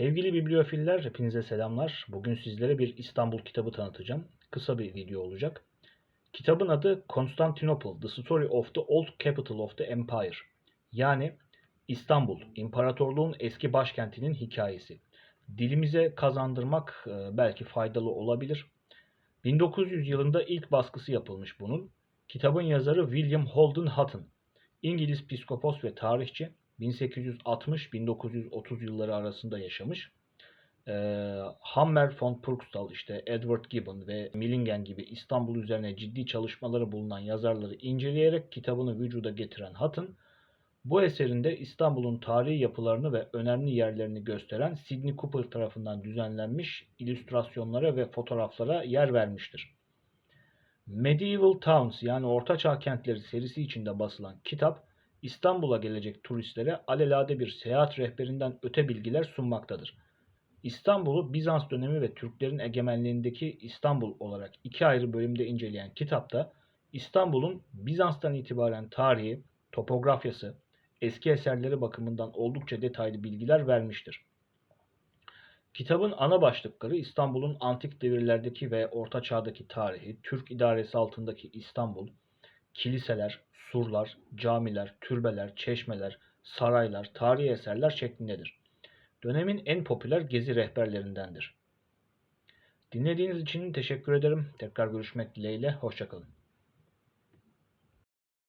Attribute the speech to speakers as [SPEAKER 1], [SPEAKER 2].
[SPEAKER 1] Sevgili bibliofiller, hepinize selamlar. Bugün sizlere bir İstanbul kitabı tanıtacağım. Kısa bir video olacak. Kitabın adı Constantinople, The Story of the Old Capital of the Empire. Yani İstanbul, İmparatorluğun eski başkentinin hikayesi. Dilimize kazandırmak e, belki faydalı olabilir. 1900 yılında ilk baskısı yapılmış bunun. Kitabın yazarı William Holden Hutton. İngiliz psikopos ve tarihçi. 1860-1930 yılları arasında yaşamış. Ee, Hammer von Purgstall, işte Edward Gibbon ve Millingen gibi İstanbul üzerine ciddi çalışmaları bulunan yazarları inceleyerek kitabını vücuda getiren Hutton, bu eserinde İstanbul'un tarihi yapılarını ve önemli yerlerini gösteren Sidney Cooper tarafından düzenlenmiş illüstrasyonlara ve fotoğraflara yer vermiştir. Medieval Towns yani Ortaçağ Kentleri serisi içinde basılan kitap, İstanbul'a gelecek turistlere alelade bir seyahat rehberinden öte bilgiler sunmaktadır. İstanbul'u Bizans dönemi ve Türklerin egemenliğindeki İstanbul olarak iki ayrı bölümde inceleyen kitapta İstanbul'un Bizans'tan itibaren tarihi, topografyası, eski eserleri bakımından oldukça detaylı bilgiler vermiştir. Kitabın ana başlıkları İstanbul'un antik devirlerdeki ve Orta Çağ'daki tarihi, Türk idaresi altındaki İstanbul, kiliseler, surlar, camiler, türbeler, çeşmeler, saraylar, tarihi eserler şeklindedir. Dönemin en popüler gezi rehberlerindendir. Dinlediğiniz için teşekkür ederim. Tekrar görüşmek dileğiyle. Hoşçakalın.